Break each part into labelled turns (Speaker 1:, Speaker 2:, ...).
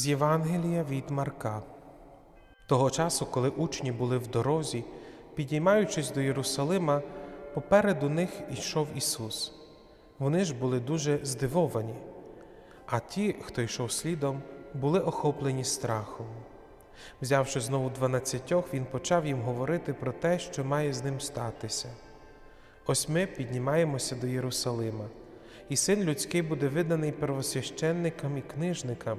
Speaker 1: З Євангелія від Марка. Того часу, коли учні були в дорозі, підіймаючись до Єрусалима, попереду них йшов Ісус. Вони ж були дуже здивовані, а ті, хто йшов слідом, були охоплені страхом. Взявши знову дванадцятьох, він почав їм говорити про те, що має з ним статися. Ось ми піднімаємося до Єрусалима, і син людський буде виданий первосвященникам і книжникам,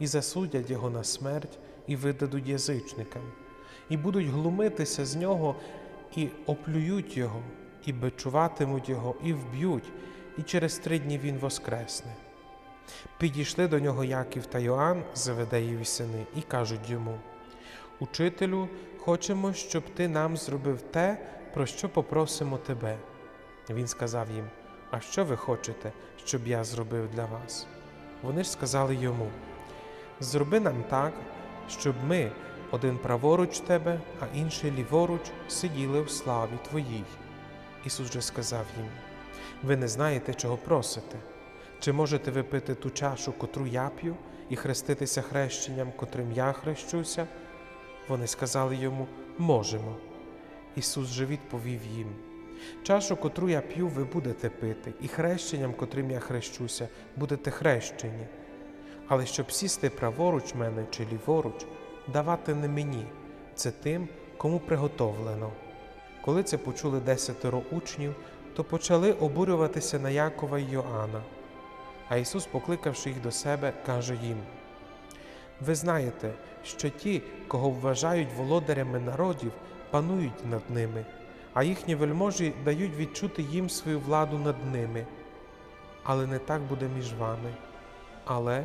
Speaker 1: і засудять його на смерть, і видадуть язичникам, і будуть глумитися з нього, і оплюють його, і бичуватимуть його, і вб'ють, і через три дні він воскресне. Підійшли до нього Яків та Йоанн, Заведеєві сини, і кажуть йому: Учителю, хочемо, щоб ти нам зробив те, про що попросимо тебе. Він сказав їм: А що ви хочете, щоб я зробив для вас? Вони ж сказали йому: Зроби нам так, щоб ми, один праворуч тебе, а інший ліворуч, сиділи в славі Твоїй. Ісус же сказав їм: Ви не знаєте, чого просите. Чи можете ви пити ту чашу, котру я п'ю, і хреститися хрещенням, котрим я хрещуся? Вони сказали йому можемо. Ісус же відповів їм: Чашу, котру я п'ю, ви будете пити, і хрещенням, котрим я хрещуся, будете хрещені. Але щоб сісти праворуч мене чи ліворуч, давати не мені, це тим, кому приготовлено. Коли це почули десятеро учнів, то почали обурюватися на Якова й Йоанна. А Ісус, покликавши їх до себе, каже їм: Ви знаєте, що ті, кого вважають володарями народів, панують над ними, а їхні вельможі дають відчути їм свою владу над ними. Але не так буде між вами. Але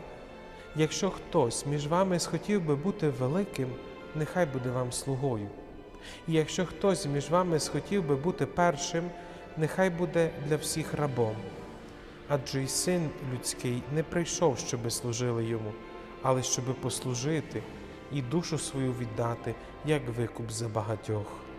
Speaker 1: якщо хтось між вами схотів би бути великим, нехай буде вам слугою. І якщо хтось між вами схотів би бути першим, нехай буде для всіх рабом. Адже й син людський не прийшов, щоби служили йому, але щоби послужити і душу свою віддати, як викуп за багатьох.